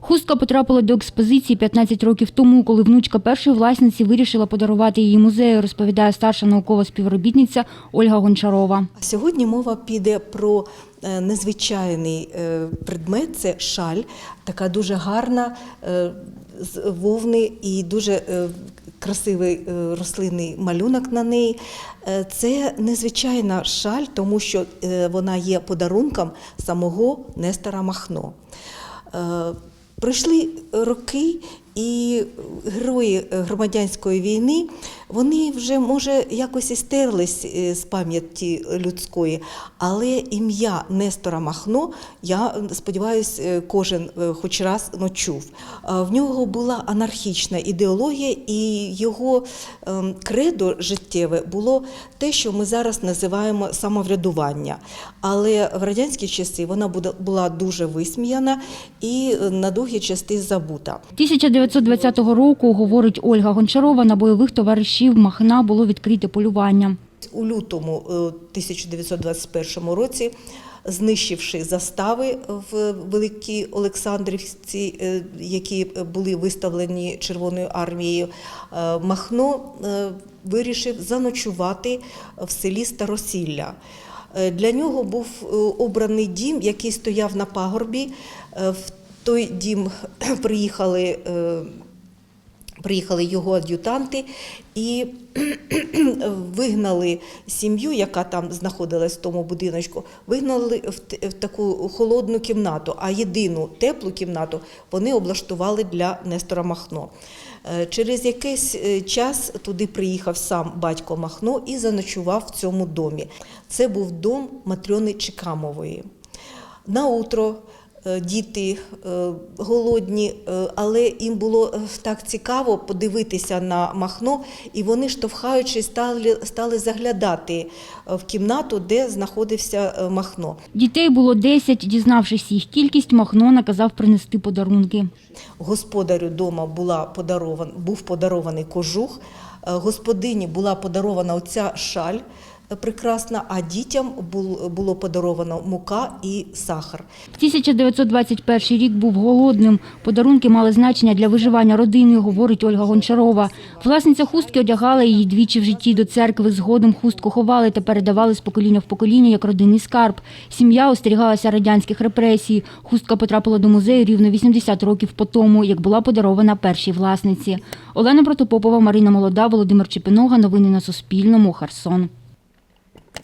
Хустка потрапила до експозиції 15 років тому, коли внучка першої власниці вирішила подарувати її музею, розповідає старша наукова співробітниця Ольга Гончарова. Сьогодні мова піде про е, незвичайний е, предмет це шаль, така дуже гарна е, з вовни і дуже красивий е, рослинний малюнок на неї. Е, Це незвичайна шаль, тому що е, вона є подарунком самого Нестора Махно. Пройшли роки, і герої громадянської війни вони вже може якось і стерлись е, з пам'яті людської, але ім'я Нестора Махно, я сподіваюся, кожен е, хоч раз чув. Е, В нього була анархічна ідеологія, і його ем, кредо життєве було те, що ми зараз називаємо самоврядування. Але в радянські часи вона була дуже висміяна і е, на довгі часи забута. 1920 року, говорить Ольга Гончарова, на бойових товаришів Махна було відкрите полювання. У лютому е, 1921 році, знищивши застави в Великій Олександрівці, е, які були виставлені Червоною армією, е, Махно е, вирішив заночувати в селі Старосілля. Е, Для нього був е, обраний дім, який стояв на пагорбі. Е, В той дім приїхали е, Приїхали його ад'ютанти і вигнали сім'ю, яка там знаходилась в тому будиночку, вигнали в, таку холодну кімнату, а єдину теплу кімнату вони облаштували для Нестора Махно. Е, Через якийсь е, час туди приїхав сам батько Махно і заночував в цьому домі. Це був дом Матрьони Чекамової. На утро е, діти е, голодні, е, але їм було е, так цікаво подивитися на Махно, і вони, штовхаючись, стали, стали заглядати е, в кімнату, де знаходився е, Махно. Дітей було 10. Дізнавшись їх кількість, Махно наказав принести подарунки. Господарю дома була подарован, був подарований кожух, е, господині була подарована оця шаль прекрасна, а дітям було подаровано мука і сахар. 1921 рік був голодним. Подарунки мали значення для виживання родини, говорить Ольга Гончарова. Власниця хустки одягала її двічі в житті до церкви. Згодом хустку ховали та передавали з покоління в покоління як родинний скарб. Сім'я остерігалася радянських репресій. Хустка потрапила до музею рівно 80 років по тому, як була подарована першій власниці. Олена Протопопова, Марина Молода, Володимир Чепинога. Новини на Суспільному. Херсон.